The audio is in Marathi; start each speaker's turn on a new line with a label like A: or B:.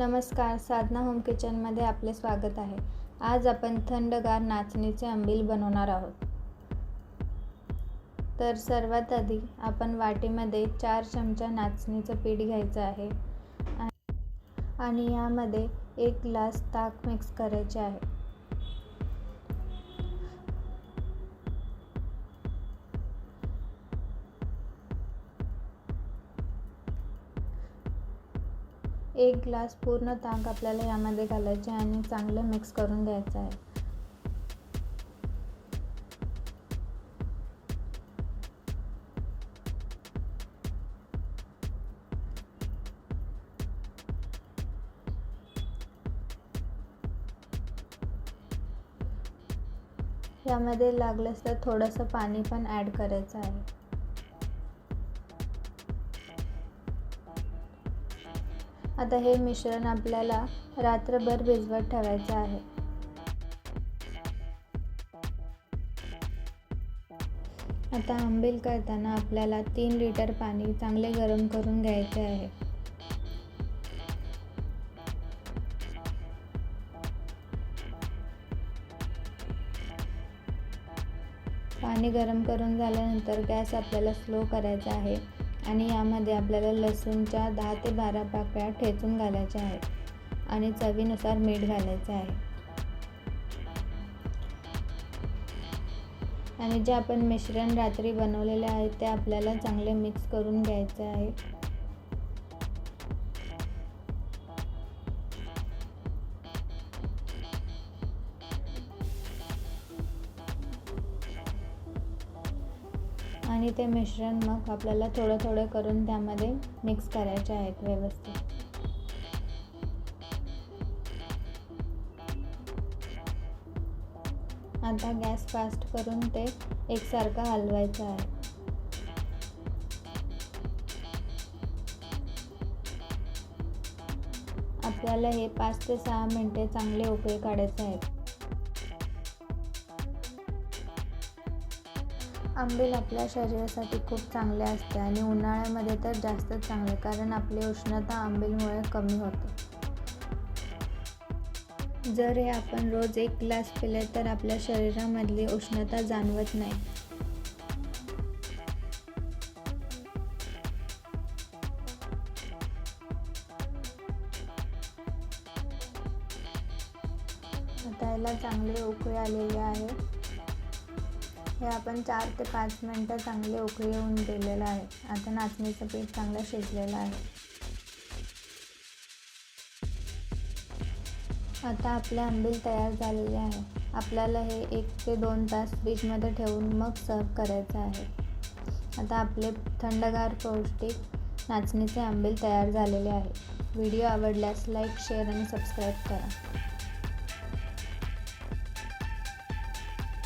A: नमस्कार साधना होम किचनमध्ये आपले स्वागत आहे. आज आपण थंडगार नाचणीचे आंबील बनवणार आहोत. तर सर्वात आधी आपण वाटीमध्ये चार चमचा नाचणीचं पीठ घ्यायचं आहे. आणि यामध्ये एक ग्लास ताक मिक्स करायचे आहे. एक ग्लास पूर्ण ताक आपल्याला यामध्ये घालायचे आणि चांगलं मिक्स करून घ्यायचं आहे. यामध्ये लागलंच तर थोडंसं पाणी पण ॲड करायचं आहे. आता हे मिश्रण आपल्याला रात्रभर भिजवत ठेवायचं आहे. आता आंबील करताना आपल्याला तीन लिटर पाणी चांगले गरम करून घ्यायचे आहे. पाणी गरम करून झाल्यानंतर गॅस आपल्याला स्लो करायचा आहे. आणि यामध्ये आपल्याला लसूणच्या दहा ते बारा पाकळ्या ठेचून घालायच्या आहेत आणि चवीनुसार मीठ घालायचं आहे. आणि जे आपण मिश्रण रात्री बनवलेले आहे ते आपल्याला चांगले मिक्स करून घ्यायचं आहे. आणि ते मिश्रण मग आपल्याला थोडं थोडं करून त्यामध्ये मिक्स करायचे आहेत व्यवस्थित. आता गॅस फास्ट करून ते एकसारखं हलवायचं आहे. आपल्याला हे पाच ते सहा मिनटे चांगले उपयोग काढायचे आहेत. आंबील आपल्या शरीरासाठी खूप चांगले असते आणि उन्हाळ्यामध्ये तर जास्तच चांगले कारण आपली उष्णता आंबीलमुळे कमी होते. जर हे आपण रोज एक ग्लास पिले तर आपल्या शरीरामधली उष्णता जाणवत नाही. आता याला चांगले उकळी आलेले आहे. हे आपण चार ते पाच मिनटं चांगले उकळी येऊन दिलेलं आहे. आता नाचणीचं पीठ चांगलं शिजलेलं आहे. आता आपले आंबील तयार झालेले आहे. आपल्याला हे एक ते दोन तास फ्रीजमध्ये ठेवून मग सर्व करायचं आहे. आता आपले थंडगार पौष्टिक नाचणीचे आंबील तयार झालेले आहे. व्हिडिओ आवडल्यास लाईक शेअर आणि सबस्क्राईब करा.